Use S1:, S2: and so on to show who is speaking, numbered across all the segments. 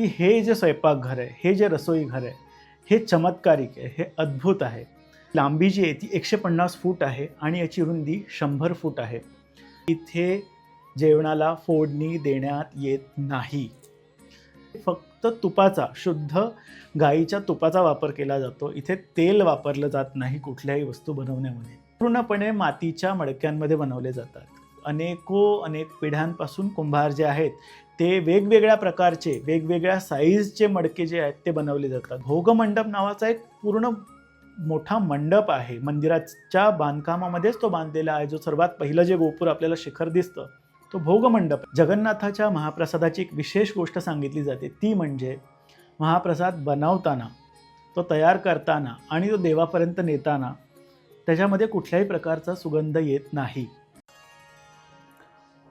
S1: की हे जे स्वयंपाकघर आहे हे जे रसोईघर आहे हे चमत्कारिक आहे हे अद्भुत आहे. लांबी जी आहे ती एकशे पन्नास फूट आहे आणि याची रुंदी शंभर फूट आहे. इथे जेवणाला फोडणी देण्यात येत नाही. फक्त तुपाचा शुद्ध गाईच्या तुपाचा वापर केला जातो. इथे तेल वापरलं जात नाही कुठल्याही वस्तू बनवण्यामध्ये. पूर्णपणे मातीच्या मडक्यांमध्ये बनवले जातात. अनेको अनेक पिढ्यांपासून कुंभार जे आहेत ते वेगवेगळ्या प्रकारचे वेगवेगळ्या साईजचे मडके जे आहेत ते बनवले जातात. भोगमंडप नावाचा एक पूर्ण मोठा मंडप आहे. मंदिराच्या बांधकामामध्येच तो बांधलेला आहे. जो सर्वात पहिलं जे गोपूर आपल्याला शिखर दिसतं तो भोगमंडप. जगन्नाथाच्या महाप्रसादाची एक विशेष गोष्ट सांगितली जाते. ती म्हणजे महाप्रसाद बनवताना तो तयार करताना आणि तो देवापर्यंत नेताना त्याच्यामध्ये कुठल्याही प्रकारचा सुगंध येत नाही.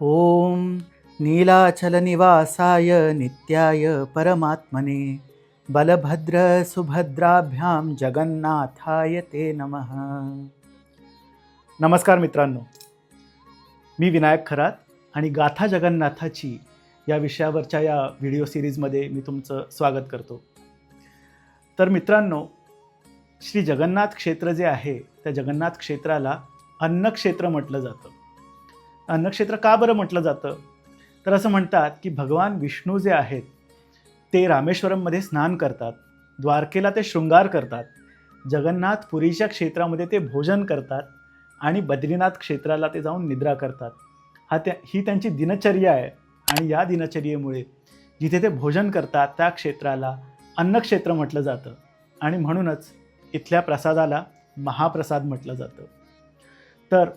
S1: ओम नीलाचलनिवासाय नित्याय परमात्मने। बलभद्र सुभद्राभ्याम जगन्नाथाय ते नमः। नमस्कार मित्रांनो मी विनायक खरात आणि गाथा जगन्नाथाची या विषयावरच्या या व्हिडिओ सिरीजमध्ये मी तुमचं स्वागत करतो. तर मित्रांनो श्री जगन्नाथ क्षेत्र जे आहे त्या जगन्नाथ क्षेत्राला अन्नक्षेत्र म्हटलं जातं. अन्नक्षेत्र का बरं म्हटलं जातं? तर असं म्हणतात की भगवान विष्णू जे आहेत ते रामेश्वरममध्ये स्नान करतात द्वारकेला ते शृंगार करतात जगन्नाथ पुरीच्या क्षेत्रामध्ये ते भोजन करतात आणि बद्रीनाथ क्षेत्राला ते जाऊन निद्रा करतात. हा त्या ही त्यांची दिनचर्या आहे आणि या दिनचर्येमुळे जिथे ते भोजन करतात त्या क्षेत्राला अन्नक्षेत्र म्हटलं जातं आणि म्हणूनच इथल्या प्रसादाला महाप्रसाद म्हटलं जातं. तर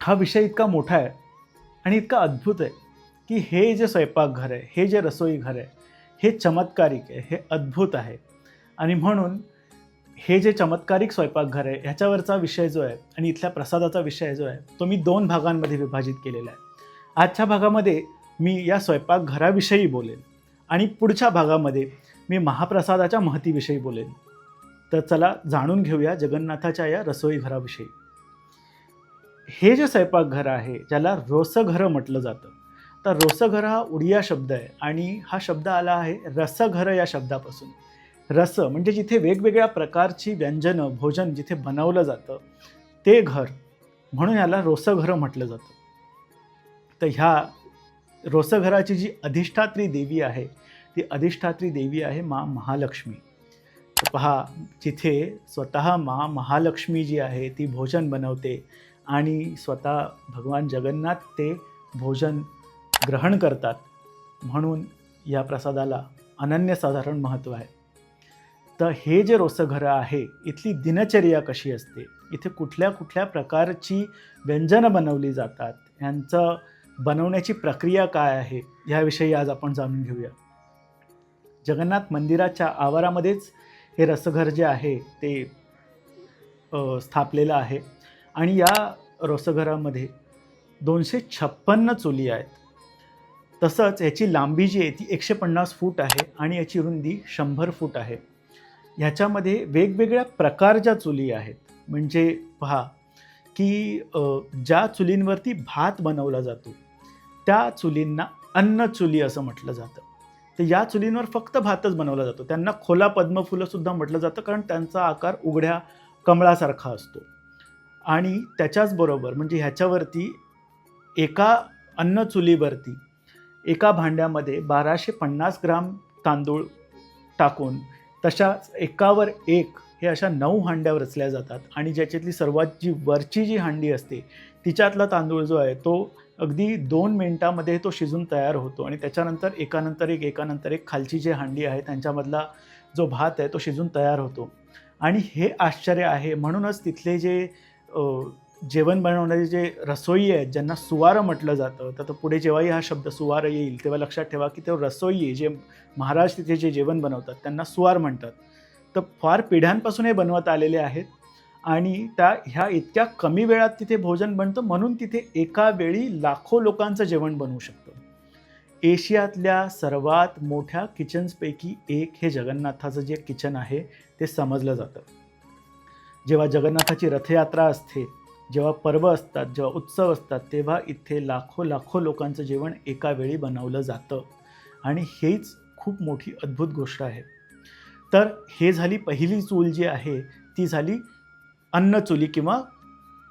S1: हा विषय इतका मोठा आहे आणि इतका अद्भुत आहे. की हे जे स्वयंपाकघर आहे हे जे रसोईघर आहे हे चमत्कारिक आहे हे अद्भुत आहे. आणि म्हणून हे जे चमत्कारिक स्वयंपाकघर आहे ह्याच्यावरचा विषय जो आहे आणि इथल्या प्रसादाचा विषय जो आहे तो मी दोन भागांमध्ये विभाजित केलेला आहे. आजच्या भागामध्ये मी या स्वयंपाकघराविषयी बोलेन आणि पुढच्या भागामध्ये मी महाप्रसादाच्या महतीविषयी बोलेन. तर चला जाणून घेऊया जगन्नाथाच्या या रसोईघराविषयी हे जे स्वयंपाकघर आहे ज्याला रोसघरं म्हटलं जातं तर रोसघर हा उडिया शब्द आहे आणि हा शब्द आला आहे रसघर या शब्दापासून. रस म्हणजे जिथे वेगवेगळ्या प्रकारची व्यंजनं भोजन जिथे बनवलं जातं ते घर म्हणून याला रोसघर म्हटलं जातं. तर ह्या रोसघराची जी अधिष्ठात्री देवी आहे ती अधिष्ठात्री देवी आहे मा महालक्ष्मी. पहा जिथे स्वतः मा महालक्ष्मी जी आहे ती भोजन बनवते आणि स्वतः भगवान जगन्नाथ ते भोजन ग्रहण करतात. म्हणून या प्रसादाला अनन्यसाधारण महत्त्व आहे. तर हे जे रोसघरं आहे इथली दिनचर्या कशी असते? इथे कुठल्या कुठल्या प्रकारची व्यंजनं बनवली जातात? यांचं बनवण्याची प्रक्रिया काय आहे? ह्याविषयी आज आपण जाणून घेऊया. जगन्नाथ मंदिराच्या आवारामध्येच हे रसघर जे आहे ते स्थापलेलं आहे. आणि या रसघरामध्ये दोनशे छप्पन्न चुली आहेत. तसंच याची लांबी जी आहे ती एकशे पन्नास फूट आहे आणि याची रुंदी शंभर फूट आहे. ह्याच्यामध्ये वेगवेगळ्या प्रकारच्या चुली आहेत म्हणजे पहा की ज्या चुलींवरती भात बनवला जातो त्या चुलींना अन्न चुली असं म्हटलं जातं. तर या चुलींवर फक्त भातच बनवला जातो. त्यांना खोला पद्मफुलंसुद्धा म्हटलं जातं कारण त्यांचा आकार उघड्या कमळासारखा असतो. आणि त्याच्याचबरोबर म्हणजे ह्याच्यावरती एका अन्न चुलीवरती एका भांड्यामध्ये बाराशे पन्नास ग्राम तांदूळ टाकून तशाच एकावर एक हे अशा नऊ हांड्या रचल्या जातात आणि ज्याच्यातली सर्वात जी वरची जी हांडी असते तिच्यातला तांदूळ जो आहे तो अगदी दोन मिनटामध्ये तो शिजून तयार होतो आणि त्याच्यानंतर एकानंतर एक एकानंतर एक खालची जी हांडी आहे त्यांच्यामधला जो भात आहे तो शिजून तयार होतो. आणि हे आश्चर्य आहे म्हणूनच तिथले जे जेवण बनवणारे जे रसोई आहेत ज्यांना सुवार म्हटलं जातं तर तो पुढे जेव्हाही हा शब्द सुवार येईल तेव्हा लक्षात ठेवा की ते रसोई जे महाराज तिथे जे जेवण बनवतात त्यांना सुवार म्हणतात. तर फार पिढ्यांपासून हे बनवत आलेले आहेत आणि त्या ह्या इतक्या कमी वेळात तिथे भोजन बनतं म्हणून तिथे एका वेळी लाखो लोकांचं जेवण बनवू शकतं. एशियातल्या सर्वात मोठ्या किचन्सपैकी एक हे जगन्नाथाचं जे किचन आहे ते समजलं जातं. जेव्हा जगन्नाथाची रथयात्रा असते जेव्हा पर्व असतात जेव्हा उत्सव असतात तेव्हा इथे लाखो लाखो लोकांचं जेवण एका वेळी बनवलं जातं. आणि हेच खूप मोठी अद्भुत गोष्ट आहे. तर हे झाली पहिली चूल जी आहे ती झाली अन्नचुली किंवा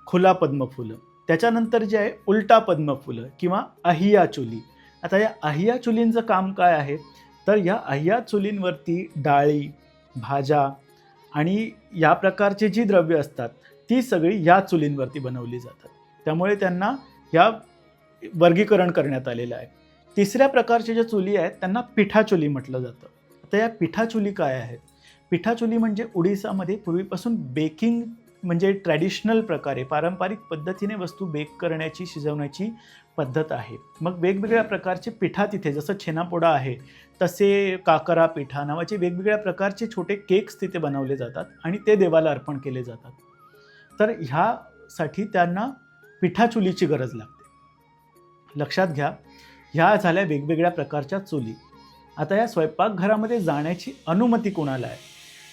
S1: खुला पद्मफुलं. त्याच्यानंतर जे आहे उलटा पद्मफुलं किंवा अहिया चुली. आता या अहिया चुलींचं काम काय आहे? तर या अहिया चुलींवरती डाळी भाज्या आणि या प्रकारचे जी द्रव्य असतात ती सगळी या चुलींवरती बनवली जातात. त्यामुळे त्यांना ह्या वर्गीकरण करण्यात आलेलं आहे. तिसऱ्या प्रकारच्या ज्या चुली आहेत त्यांना पिठाचुली म्हटलं जातं. आता या पिठाचुली काय आहेत? पिठाचुली म्हणजे उडीसामध्ये पूर्वीपासून बेकिंग म्हणजे ट्रॅडिशनल प्रकारे पारंपरिक पद्धतीने वस्तू बेक करण्याची शिजवण्याची पद्धत आहे. मग वेगवेगळ्या प्रकारचे पिठा तिथे जसं छेनापोडा आहे तसे काकरा पिठा नावाचे वेगवेगळ्या प्रकारचे छोटे केक्स तिथे बनवले जातात आणि ते देवाला अर्पण केले जातात. तर ह्यासाठी त्यांना पिठा चुलीची गरज लागते. लक्षात घ्या ह्या झाल्या वेगवेगळ्या प्रकारच्या चुली. आता या स्वयंपाकघरामध्ये जाण्याची अनुमती कोणाला आहे?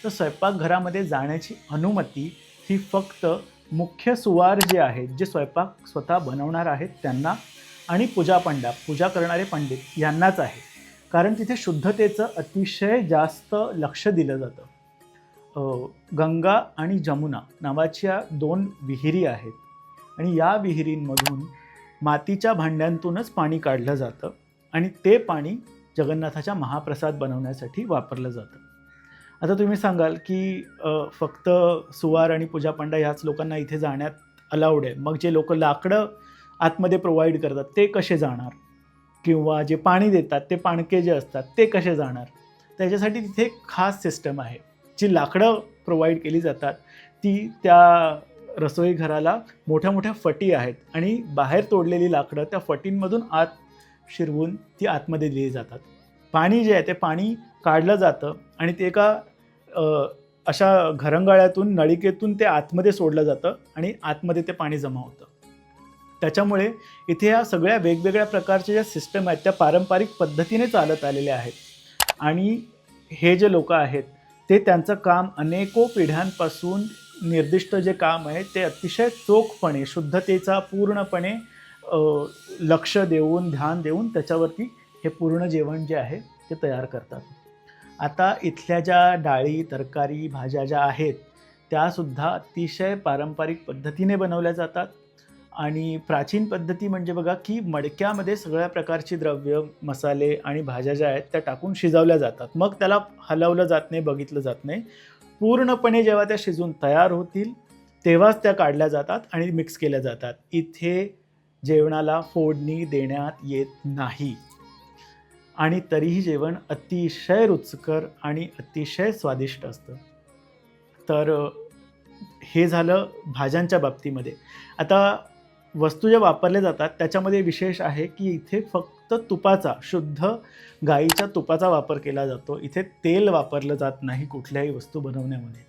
S1: तर स्वयंपाकघरामध्ये जाण्याची अनुमती ही फक्त मुख्य सुवार जे आहेत जे स्वयंपाक स्वतः बनवणार आहेत त्यांना आणि पूजा पंडा पूजा करणारे पंडित यांनाच आहे. कारण तिथे शुद्धतेचं अतिशय जास्त लक्ष दिलं जातं. गंगा आणि जमुना नावाच्या दोन विहिरी आहेत. आणि या विहिरींमधून मातीच्या भांड्यांतूनच पाणी काढलं जातं आणि ते पाणी जगन्नाथाच्या महाप्रसाद बनवण्यासाठी वापरलं जातं. आता तुम्ही सांगाल की फक्त सुवार आणि पूजा पंडा ह्याच लोकांना इथे जाण्यात अलाउड आहे. मग जे लोक लाकडं आतमध्ये प्रोव्हाइड करतात ते कसे जाणार? किंवा जे पाणी देतात ते पाणके जे असतात ते कसे जाणार? त्याच्यासाठी तिथे एक खास सिस्टम आहे. जी लाकडं प्रोव्हाइड केली जातात ती त्या रसोई घराला मोठ्या मोठ्या फटी आहेत आणि बाहेर तोडलेली लाकडं त्या फटींमधून आत शिरवून ती आतमध्ये दिली जातात. पाणी जे आहे ते पाणी काढलं जातं आणि ते एका अशा घरंगाळ्यातून नळिकेतून ते आतमध्ये सोडलं जातं आणि आतमध्ये ते पाणी जमा होतं. त्याच्यामुळे इथे या सगळ्या वेगवेगळ्या प्रकारच्या ज्या सिस्टम आहेत त्या पारंपरिक पद्धतीने चालत आलेल्या आहेत. आणि हे जे लोक आहेत ते त्यांचं काम अनेको पिढ्यांपासून निर्दिष्ट जे काम आहे ते अतिशय चोखपणे शुद्धतेचा पूर्णपणे लक्ष देऊन ध्यान देऊन त्याच्यावरती हे पूर्ण जेवण जे आहे ते तयार करतात. आता इथल्या ज्या डाळी तरकारी भाज्या ज्या आहेत त्यासुद्धा अतिशय पारंपरिक पद्धतीने बनवल्या जातात. आणि प्राचीन पद्धती म्हणजे बघा की मडक्यामध्ये सगळ्या प्रकारची द्रव्य मसाले आणि भाज्या ज्या आहेत त्या टाकून शिजवल्या जातात. मग त्याला हलवलं जात नाही बघितलं जात नाही. पूर्णपणे जेव्हा त्या शिजून तयार होतील तेव्हाच त्या काढल्या जातात आणि मिक्स केल्या जातात. इथे जेवणाला फोडणी देण्यात येत नाही. आणि तरीही जेवण अतिशय रुचकर आणि अतिशय स्वादिष्ट असतं. तर हे झालं भाज्यांच्या बाबतीमध्ये. आता वस्तू ज्या वापरल्या जातात त्याच्यामध्ये विशेष आहे की इथे फक्त तुपाचा शुद्ध गाईच्या तुपाचा वापर केला जातो. इथे तेल वापरलं जात नाही कुठल्याही वस्तू बनवण्यामध्ये.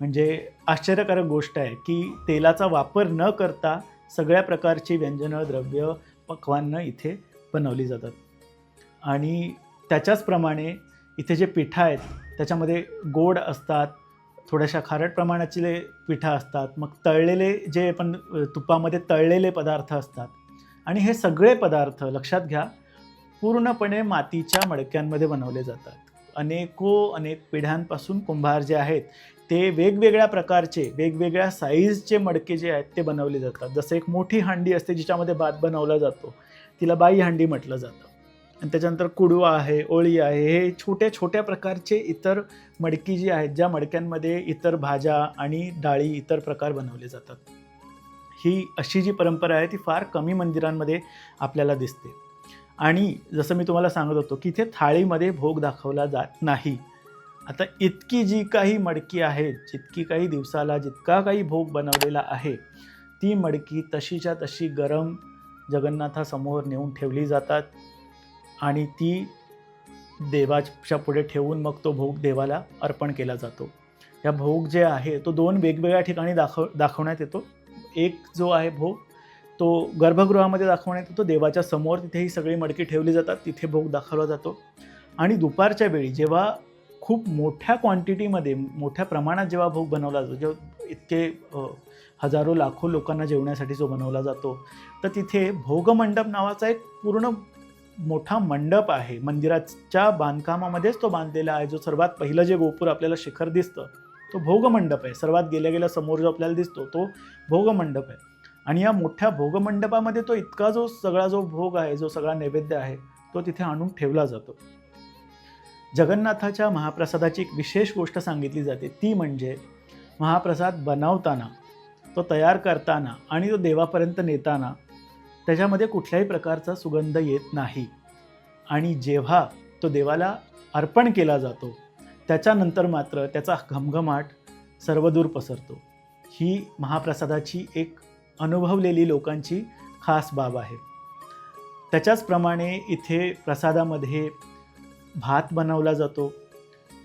S1: म्हणजे आश्चर्यकारक गोष्ट आहे की तेलाचा वापर न करता सगळ्या प्रकारची व्यंजनं द्रव्य पक्वान्न इथे बनवली जातात. आणि त्याच्याचप्रमाणे इथे जे पिठा आहेत त्याच्यामध्ये गोड असतात थोड्याशा खारट प्रमाणाचे पिठा असतात मग तळलेले जे पण तुपामध्ये तळलेले पदार्थ असतात. आणि हे सगळे पदार्थ लक्षात घ्या पूर्णपणे मातीच्या मडक्यांमध्ये बनवले जातात. अनेको अनेक पिढ्यांपासून कुंभार जे आहेत ते वेगवेगळ्या प्रकारचे वेगवेगळ्या साईजचे मडके जे आहेत ते बनवले जातात. जसं एक मोठी हांडी असते जिच्यामध्ये भात बनवला जातो तिला बाई हांडी म्हटलं जातं. आणि त्याच्यानंतर कुडवा आहे ओळी आहे हे छोट्या छोट्या प्रकारचे इतर मडकी जी आहेत ज्या मडक्यांमध्ये इतर भाज्या आणि डाळी इतर प्रकार बनवले जातात. ही अशी जी परंपरा आहे ती फार कमी मंदिरांमध्ये आपल्याला दिसते. आणि जसं मी तुम्हाला सांगत होतो की इथे थाळीमध्ये भोग दाखवला जात नाही. आता इतकी जी काही मडकी आहे जितकी काही दिवसाला जितका काही भोग बनवलेला आहे ती मडकी तशीच्या तशी गरम जगन्नाथासमोर नेऊन ठेवली जातात. आणि ती देवाच्या पुढे ठेवून मग तो भोग देवाला अर्पण केला जातो. या भोग जे आहे तो दोन वेगवेगळ्या ठिकाणी दाखव दाखवण्यात येतो. एक जो आहे भोग तो गर्भगृहामध्ये दाखवण्यात येतो. देवाच्या समोर तिथे ही सगळी मडकी ठेवली जातात तिथे भोग दाखवला जातो. आणि दुपारच्या वेळी जेव्हा खूप मोठ्या क्वांटिटीमध्ये मोठ्या प्रमाणात जेव्हा भोग बनवला जातो जेव्हा इतके हजारो लाखो लोकांना जेवण्यासाठी जो बनवला जातो तर तिथे भोगमंडप नावाचा एक पूर्ण मोठा मंडप आहे. मंदिराच्या बांधकामामध्येच तो बांधलेला आहे. जो सर्वात पहिलं जे गोपूर आपल्याला शिखर दिसतं तो भोगमंडप आहे. सर्वात गेल्या गेल्या समोर जो आपल्याला दिसतो तो भोगमंडप आहे. आणि या मोठ्या भोगमंडपामध्ये तो इतका जो सगळा जो भोग आहे जो सगळा नैवेद्य आहे तो तिथे आणून ठेवला जातो. जगन्नाथाच्या महाप्रसादाची एक विशेष गोष्ट सांगितली जाते. ती म्हणजे महाप्रसाद बनवताना तो तयार करताना आणि तो देवापर्यंत नेताना त्याच्यामध्ये कुठल्याही प्रकारचा सुगंध येत नाही. आणि जेव्हा तो देवाला अर्पण केला जातो त्याच्यानंतर मात्र त्याचा घमघमाट सर्वदूर पसरतो. ही महाप्रसादाची एक अनुभवलेली लोकांची खास बाब आहे. त्याच्याचप्रमाणे इथे प्रसादामध्ये भात बनवला जातो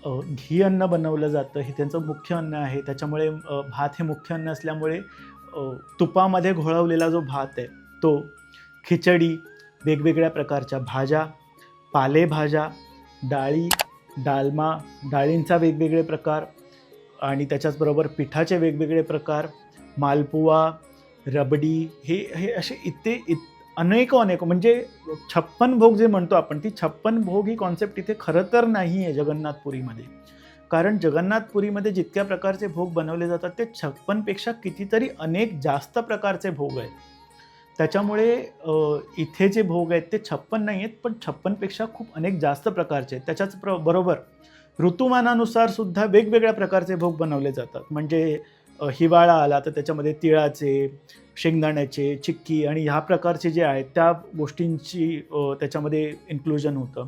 S1: घी अन्न बनवलं जातं. हे त्यांचं मुख्य अन्न आहे. त्याच्यामुळे भात हे मुख्य अन्न असल्यामुळे तुपामध्ये घोळवलेला जो भात आहे तो खिचडी वेगवेगळ्या प्रकारच्या भाज्या पालेभाज्या डाळी डालमा डाळींचा वेगवेगळे प्रकार आणि त्याच्याचबरोबर पिठाचे वेगवेगळे प्रकार मालपुवा रबडी हे हे असे इथे इत अनेक अनेक म्हणजे छप्पन भोग जे म्हणतो आपण ती छप्पन भोग ही कॉन्सेप्ट इथे खरं तर नाही आहे जगन्नाथपुरीमध्ये. कारण जगन्नाथपुरीमध्ये जितक्या प्रकारचे भोग बनवले जातात ते छप्पनपेक्षा कितीतरी अनेक जास्त प्रकारचे भोग आहेत. त्याच्यामुळे इथे जे भोग आहेत ते छप्पन नाही आहेत पण छप्पनपेक्षा खूप अनेक जास्त प्रकारचे आहेत. त्याच्याच प्र बरोबर ऋतुमानानुसार सुद्धा वेगवेगळ्या प्रकारचे भोग बनवले जातात. म्हणजे हिवाळा आला तर त्याच्यामध्ये तिळाचे शेंगदाण्याचे चिक्की आणि ह्या प्रकारचे जे आहेत त्या गोष्टींची त्याच्यामध्ये इन्क्लुजन होतं.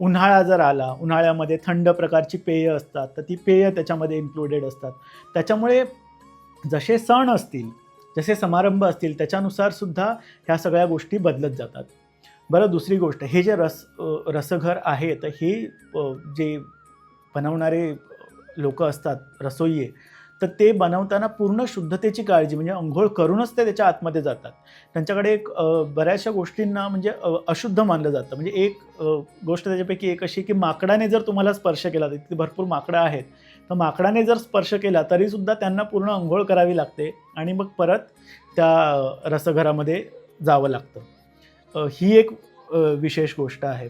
S1: उन्हाळा जर आला उन्हाळ्यामध्ये थंड प्रकारची पेय असतात तर ती पेय त्याच्यामध्ये इन्क्लुडेड असतात. त्याच्यामुळे जसे सण असतील जसे समारंभ असतील त्याच्यानुसार सुद्धा ह्या सगळ्या गोष्टी बदलत जातात. बरं दुसरी गोष्ट हे जे रस रसघर आहे तर हे जे बनवणारे लोक असतात रसोईये तर ते बनवताना पूर्ण शुद्धतेची काळजी म्हणजे अंघोळ करूनच ते त्याच्या आतमध्ये जातात. त्यांच्याकडे एक बऱ्याचशा गोष्टींना म्हणजे अशुद्ध मानलं जातं. म्हणजे एक गोष्ट त्याच्यापैकी एक अशी की माकडाने जर तुम्हाला स्पर्श केला तर तिथे भरपूर माकडं आहेत. तर माकडाने जर स्पर्श केला तरीसुद्धा त्यांना पूर्ण अंघोळ करावी लागते आणि मग परत त्या रसघरामध्ये जावं लागतं. ही एक विशेष गोष्ट आहे.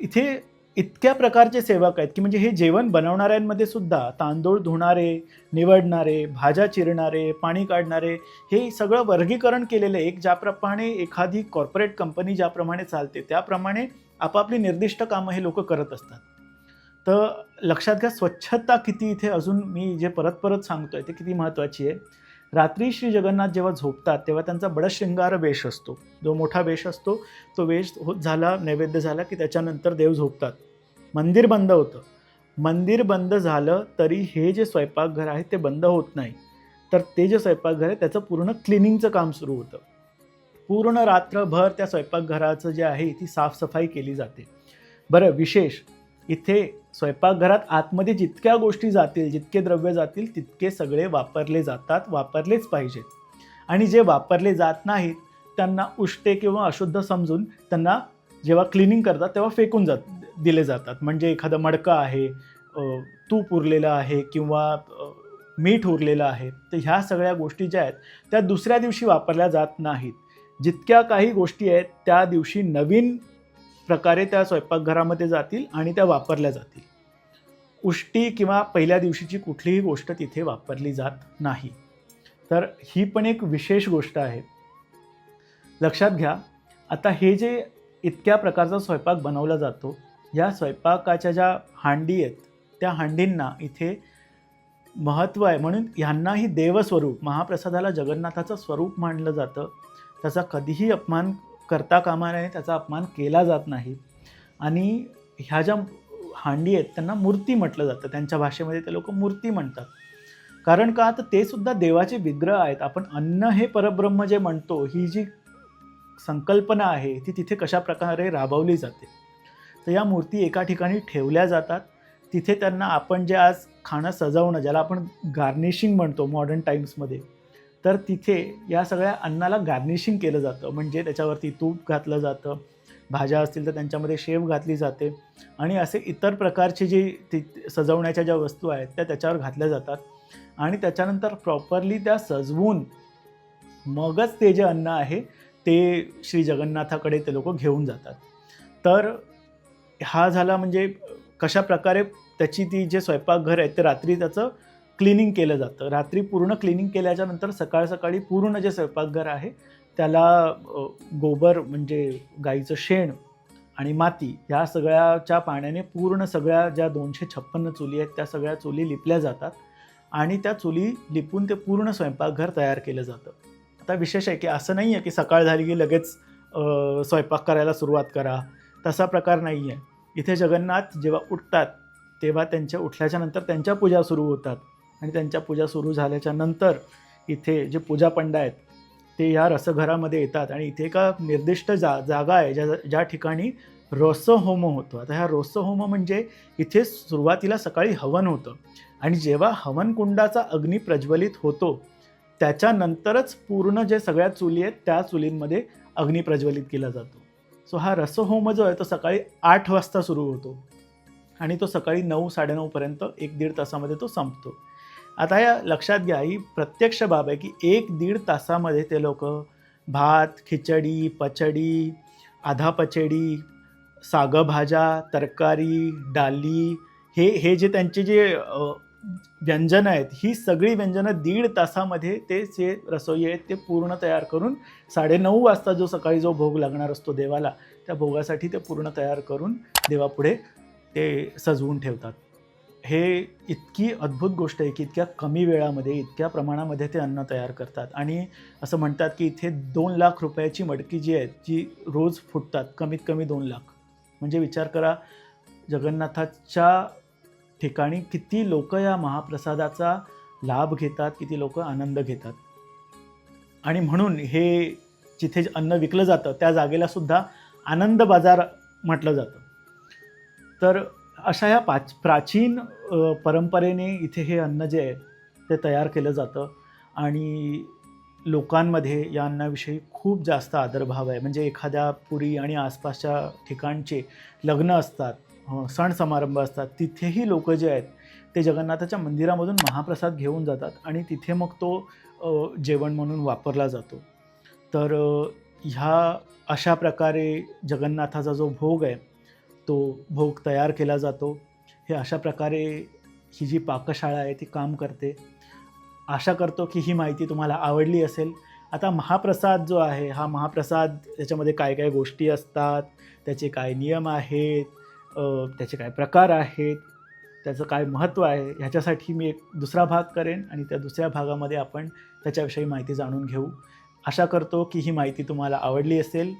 S1: इथे इतक्या प्रकारचे सेवक आहेत की म्हणजे हे जेवण बनवणाऱ्यांमध्ये सुद्धा तांदूळ धुणारे निवडणारे भाज्या चिरणारे पाणी काढणारे हे सगळं वर्गीकरण केलेलं आहे एक ज्याप्रमाणे एखादी कॉर्पोरेट कंपनी ज्याप्रमाणे चालते त्याप्रमाणे आपापली निर्दिष्ट कामं हे लोक करत असतात. तर लक्षात घ्या स्वच्छता किती इथे अजून मी जे परत परत सांगतोय ते किती महत्त्वाची आहे. रात्री श्री जगन्नाथ जेव्हा झोपतात तेव्हा त्यांचा बडशृंगार वेश असतो. जो मोठा वेश असतो तो वेश होत झाला नैवेद्य झाला की त्याच्यानंतर देव झोपतात. मंदिर बंद होतं. मंदिर बंद झालं तरी हे जे स्वयंपाकघर आहे ते बंद होत नाही. तर ते जे स्वयंपाकघर आहे त्याचं पूर्ण क्लिनिंगचं काम सुरू होतं. पूर्ण रात्रभर त्या स्वयंपाकघराचं जे आहे ती साफसफाई केली जाते. बरं विशेष इथे स्वयंपाकघरात आतमध्ये जितक्या गोष्टी जातील जितके द्रव्य जातील तितके सगळे वापरले जातात वापरलेच पाहिजेत आणि जे वापरले जात नाहीत त्यांना उष्टे किंवा अशुद्ध समजून त्यांना जेव्हा क्लिनिंग करतात तेव्हा फेकून जात दिले जातात. म्हणजे एखादं मडकं आहे तूप उरलेलं आहे किंवा मीठ उरलेलं आहे तर ह्या सगळ्या गोष्टी ज्या आहेत त्या दुसऱ्या दिवशी वापरल्या जात नाहीत. जितक्या काही गोष्टी आहेत त्या दिवशी नवीन प्रकारे त्या स्वयंपाकघरामध्ये जातील आणि त्या वापरल्या जातील. उष्टी किंवा पहिल्या दिवशीची कुठलीही गोष्ट तिथे वापरली जात नाही. तर ही पण एक विशेष गोष्ट आहे. लक्षात घ्या आता हे जे इतक्या प्रकारचा स्वयंपाक बनवला जातो या स्वयंपाकाच्या ज्या हांडी आहेत त्या हांडींना इथे महत्त्व आहे. म्हणून ह्यांनाही देवस्वरूप महाप्रसादाला जगन्नाथाचं स्वरूप मानलं जातं. त्याचा कधीही अपमान करता कामा नये त्याचा अपमान केला जात नाही. आणि ह्या ज्या हांडी आहेत त्यांना मूर्ती म्हटलं जातं. त्यांच्या भाषेमध्ये ते लोक मूर्ती म्हणतात. कारण का? तर ते सुद्धा देवाचे विग्रह आहेत. आपण अन्न हे परब्रह्म जे म्हणतो ही जी संकल्पना आहे ती तिथे कशा प्रकारे राबवली जाते? तर या मूर्ती एका ठिकाणी ठेवल्या जातात. तिथे त्यांना आपण जे आज खाणं सजवणं ज्याला आपण गार्निशिंग म्हणतो मॉडर्न टाईम्समध्ये तर तिथे या सगळ्या अन्नाला गार्निशिंग केलं जातं. म्हणजे त्याच्यावरती तूप घातलं जातं भाज्या असतील तर त्यांच्यामध्ये शेव घातली जाते आणि असे इतर प्रकारचे जे ती सजवण्याच्या ज्या वस्तू आहेत त्या त्याच्यावर घातल्या जातात. आणि त्याच्यानंतर प्रॉपरली त्या सजवून मगच ते जे अन्न आहे ते श्री जगन्नाथाकडे ते लोक घेऊन जातात. तर हा झाला म्हणजे कशा प्रकारे त्याची ती जे स्वयंपाकघर आहे ते रात्री त्याचं क्लिनिंग केलं जातं. रात्री पूर्ण क्लिनिंग केल्याच्यानंतर सकाळ सकाळी पूर्ण जे स्वयंपाकघर आहे त्याला गोबर म्हणजे गाईचं शेण आणि माती ह्या सगळ्याच्या पाण्याने पूर्ण सगळ्या ज्या दोनशे छप्पन्न चुली आहेत त्या सगळ्या चुली लिपल्या जातात आणि त्या चुली लिपून ते पूर्ण स्वयंपाकघर तयार केलं जातं. आता विशेष आहे की असं नाही आहे की सकाळ झाली की लगेच स्वयंपाक करायला सुरुवात करा. तसा प्रकार नाही आहे इथे जगन्नाथ जेव्हा उठतात तेव्हा त्यांच्या उठल्याच्यानंतर त्यांच्या पूजा सुरू होतात. आणि त्यांच्या पूजा सुरू झाल्याच्यानंतर इथे जे पूजा पंडा आहेत ते या रसघरामध्ये येतात. आणि इथे एका निर्दिष्ट जा जागा आहे ज्या ज्या ठिकाणी रोसहोम होतो. आता ह्या रोसहोम म्हणजे इथे सुरुवातीला सकाळी हवन होतं. आणि जेव्हा हवनकुंडाचा अग्नी प्रज्वलित होतो त्याच्यानंतरच पूर्ण जे सगळ्या चुली आहेत त्या चुलींमध्ये अग्नी प्रज्वलित केला जातो. सो हा रसहोम जो आहे तो सकाळी आठ वाजता सुरू होतो. आणि तो सकाळी नऊ साडेनऊपर्यंत एक दीड तासामध्ये तो संपतो. आता या लक्षात घ्या ही प्रत्यक्ष बाब आहे की एक दीड तासामध्ये ते लोक भात खिचडी पचडी आधा पचडी सागभाज्या तरकारी डाली हे हे जे त्यांचे जे व्यंजनं आहेत ही सगळी व्यंजनं दीड तासामध्ये ते जे रसोई आहेत ते पूर्ण तयार करून साडेनऊ वाजता जो सकाळी जो भोग लागणार असतो देवाला त्या भोगासाठी ते पूर्ण तयार करून देवापुढे ते सजवून ठेवतात. हे इतकी अद्भुत गोष्ट आहे की इतक्या कमी वेळामध्ये इतक्या प्रमाणामध्ये ते अन्न तयार करतात. आणि असं म्हणतात की इथे दोन लाख रुपयाची मडकी जी आहे जी रोज फुटतात कमीत कमी दोन लाख. म्हणजे विचार करा जगन्नाथाच्या ठिकाणी किती लोक या महाप्रसादाचा लाभ घेतात किती लोक आनंद घेतात. आणि म्हणून हे जिथे अन्न विकलं जातं त्या जागेला सुद्धा आनंद बाजार म्हटलं जातं. तर अशा या पाच प्राचीन परंपरेने इथे हे अन्न जे आहे ते तयार केलं जातं. आणि लोकांमध्ये या अन्नाविषयी खूप जास्त आदरभाव आहे. म्हणजे एखाद्या पुरी आणि आसपासच्या ठिकाणचे लग्न असतात सण समारंभ असतात तिथेही लोक जे आहेत ते जगन्नाथाच्या मंदिरामधून महाप्रसाद घेऊन जातात आणि तिथे मग तो जेवण म्हणून वापरला जातो. तर ह्या अशा प्रकारे जगन्नाथाचा जो भोग आहे तो भोग तयार केला जातो. हे अशा प्रकारे ही जी पाकशाळा आहे ती काम करते. आशा करतो की ही माहिती तुम्हाला आवडली असेल. आता महाप्रसाद जो आहे हा महाप्रसाद त्याच्यामध्ये काय काय गोष्टी असतात त्याचे काय नियम आहेत त्याचे काय प्रकार आहेत त्याचं काय महत्त्व आहे ह्याच्यासाठी मी एक दुसरा भाग करेन आणि त्या दुसऱ्या भागामध्ये आपण त्याच्याविषयी माहिती जाणून घेऊ. आशा करतो की ही माहिती तुम्हाला आवडली असेल.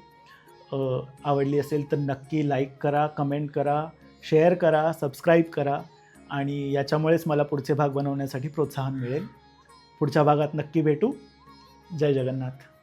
S1: आवडली असेल तर नक्की लाईक करा कमेंट करा शेअर करा सबस्क्राईब करा आणि याच्यामुळेच मला पुढचे भाग बनवण्यासाठी प्रोत्साहन मिळेल. पुढच्या भागात नक्की भेटू. जय जगन्नाथ.